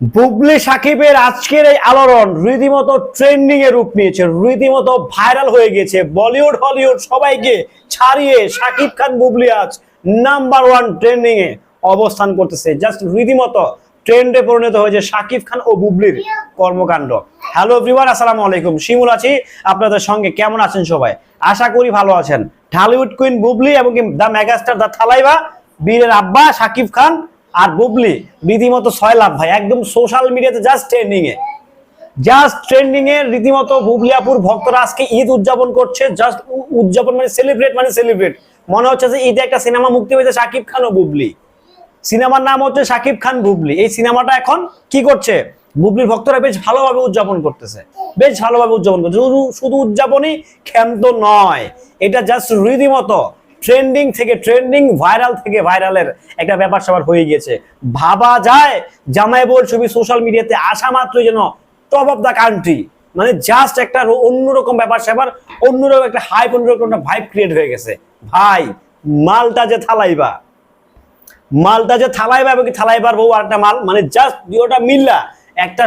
বুবলি সাকিবের আজকের এই আলোড়ন রীতিমতো ট্রেন্ডিং এ রূপ নিয়েছে, রীতিমতো ভাইরাল হয়ে গেছে। বলিউড, হলিউড সবাইকে ছাড়িয়ে সাকিব খান, বুবলি আজ নাম্বার ওয়ান ট্রেন্ডিং এ অবস্থান করতেছে। জাস্ট রীতিমতো ট্রেন্ডে পরিণত হয়েছে সাকিব খান ও বুবলির কর্মকাণ্ড। হ্যালো এভরিওয়ান আসসালামু আলাইকুম। শিমুল আছি, আপনাদের সঙ্গে। কেমন আছেন সবাই? আশা করি ভালো আছেন। ঢালিউড কুইন বুবলি এবং দ্য মেগাস্টার দ্য থালাইবা বীরের আব্বা সাকিব খান আর বুবলি রীতিমতো ছয় লাভ ভাই, একদম সোশ্যাল মিডিয়াতে জাস্ট ট্রেন্ডিং এ। জাস্ট ট্রেন্ডিং এ রীতিমতো বুবলিয়াপুর ভক্তরা আজকে ঈদ উদযাপন করছে জাস্ট উদযাপন মানে সেলিব্রেট মানে সেলিব্রেট মনে হচ্ছে যে ঈদে একটা সিনেমা মুক্তি হয়েছে সাকিব খান ও বুবলি। সিনেমার নাম হচ্ছে সাকিব খান বুবলি। এই সিনেমাটা এখন কি করছে? বুবলির ভক্তরা বেশ ভালোভাবে উদযাপন করতেছে। বেশ ভালোভাবে উদযাপন করছে। শুধু উদযাপনই ক্ষান্ত নয়। এটা জাস্ট রীতিমতো ট্রেন্ডিং থেকে ট্রেন্ডিং ভাইরাল থেকে ভাইরালের একটা ব্যাপার স্যাপার হয়ে গিয়েছে। ভাবা যায়, জামাই ছবি সোশ্যাল মিডিয়াতে আসা মাত্রই যেন টপ অফ দ্য কান্ট্রি মানে জাস্ট একটা অন্যরকম ব্যাপার স্যাপার, অন্যরকম একটা হাইপ অন্যরকম একটা ভাইব ক্রিয়েট হয়ে গেছে। ভাই, মালটা যে থালাইবা। মালটা যে থালাইবা এবং থালাইবার বউ আর একটা মাল মানে জাস্ট দুটোটা মিল্লা একটা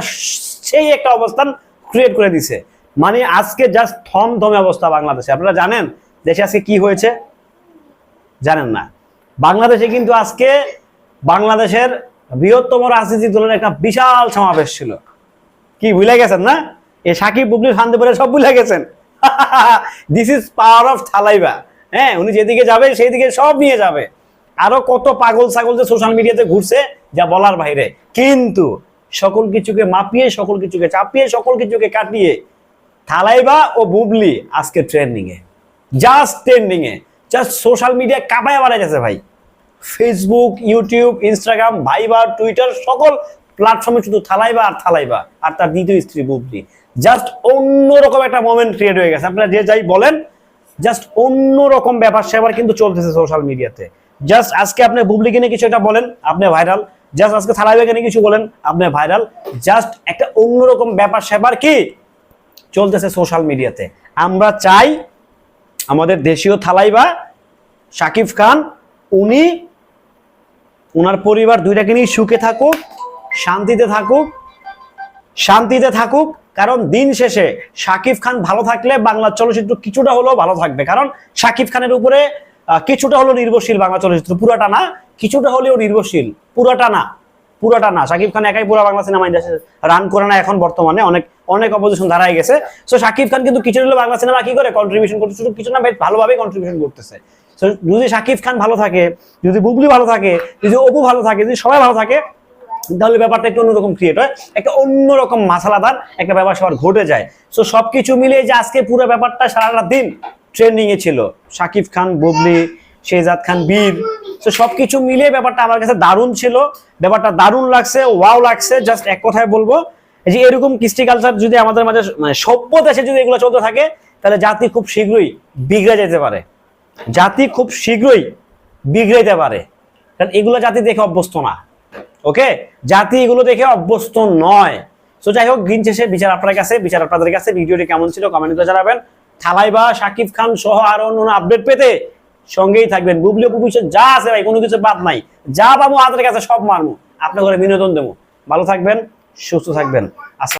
সেই একটা অবস্থান ক্রিয়েট করে দিছে। মানে আজকে জাস্ট থম থমে অবস্থা বাংলাদেশে। আপনারা জানেন, দেশে আজকে কি হয়েছে? জানেন না। বাংলাদেশে কিন্তু আজকে বাংলাদেশের বৃহত্তম রাজনীতি দলের একটা বিশাল সমাবেশ ছিল। কি ভুলে গেছেন না? এ সাকিব, বুবলি ফান্দে পরে সব ভুলে গেছেন। This is power of Thalaiva হ্যাঁ উনি যেদিকে যাবে সেই দিকে সব নিয়ে যাবে। আরও কত পাগল ছাগল যে সোশ্যাল মিডিয়াতে ঘুরছে, যা বলার বাইরে। কিন্তু সকল কিছুকে মাপিয়ে, সকল কিছুকে চাপিয়ে, সকল কিছুকে কাটিয়ে থালাইবা ও বুবলি আজকে ট্রেন্ডিং এ জাস্ট ট্রেন্ডিং এ জাস্ট সোশ্যাল মিডিয়া কাঁপায় গেছে ভাই। Facebook YouTube Instagram Viber Twitter সকল প্ল্যাটফর্মে শুধু থালাইবা আর থালাইবা আর তার দ্বিতীয় স্ত্রী বুবলি। জাস্ট অন্যরকম একটা মোমেন্ট ক্রিয়েট হয়ে গেছে। আপনারা যে যাই বলেন জাস্ট অন্যরকম ব্যাপার স্যাপার কিন্তু চলতেছে সোশ্যাল মিডিয়াতে জাস্ট আজকে আপনি বুবলিকে নিয়ে কিছু একটা বলেন, আপনি ভাইরাল জাস্ট আজকে থালাইবাকে নিয়ে কিছু বলেন, আপনি ভাইরাল জাস্ট একটা অন্যরকম ব্যাপার স্যাপার কি? চলতেছে সোশ্যাল মিডিয়াতে আমরা চাই আমাদের দেশীয় থালাইবা শাকিব খান, উনি ওনার পরিবার দুইটাকে নিয়ে সুখে থাকুক, শান্তিতে থাকুক শান্তিতে থাকুক, কারণ দিন শেষে শাকিব খান ভালো থাকলে বাংলা চলচ্চিত্র কিছুটা হলেও ভালো থাকবে। কারণ শাকিব খানের উপরে কিছুটা হলেও নির্ভরশীল বাংলা চলচ্চিত্র, পুরাটা না, কিছুটা হলেও নির্ভরশীল, পুরাটা না পুরাটা না। শাকিব খান একাই পুরো বাংলা সিনেমা ইন্ডাস্ট্রি রান করে না, এখন বর্তমানে অনেক অনেক অপোজিশন দাঁড়ায় গেছে। সো শাকিব খান কিন্তু কিছু হলেও বাংলা সিনেমা কি করে? কন্ট্রিবিউশন করতে শুধু কিছু না বেশ ভালোভাবে কন্ট্রিবিউশন করতেছে। So, যদি শাকিব খান ভালো থাকে যদি বুবলি ভালো থাকে যদি অপু ভালো থাকে যদি সবাই ভালো থাকে তাহলে ব্যাপারটা একটু অন্যরকম ক্রিয়েট হয়। একটা অন্যরকম মাসালাদার একটা ব্যাপার সবার ঘটে যায়। সো সবকিছু মিলিয়ে যে আজকে পুরো ব্যাপারটা সারাটা দিন ট্রেন্ডিং এ ছিল। শাকিব খান বুবলি শেজাদ খান বীর। তো সবকিছু মিলিয়ে ব্যাপারটা আমার কাছে দারুণ ছিল। ব্যাপারটা দারুণ লাগছে ওয়াও লাগছে। জাস্ট এক কথায় বলব যে এরকম কৃষ্টি কালচার যদি আমাদের মাঝে মানে সভ্য দেশে যদি এগুলো চলতে থাকে, তাহলে জাতি খুব শীঘ্রই বিগড়ে যেতে পারে। জাতি খুব শীঘ্রই বিগড়াইতে পারে। কারণ এগুলো জাতি দেখে অভ্যস্ত না। ওকে? জাতি এগুলো দেখে অভ্যস্ত নয়। তো যাই হোক, দিন শেষে বিচার আপনার কাছে, বিচার আপনাদের কাছে। ভিডিওটি কেমন ছিল কমেন্ট জানাবেন। থালাই বা শাকিব খান সহ আরও অন্য আপডেট পেতে সঙ্গেই থাকবেন। বুবলি ভবিষ্যৎ যা আছে ভাই, কোনো কিছু বাদ নাই। যা পাবো হাতের কাছে, সব মারবো আপনার ঘরে বিনোদন দেবো। ভালো থাকবেন। সুস্থ থাকবেন।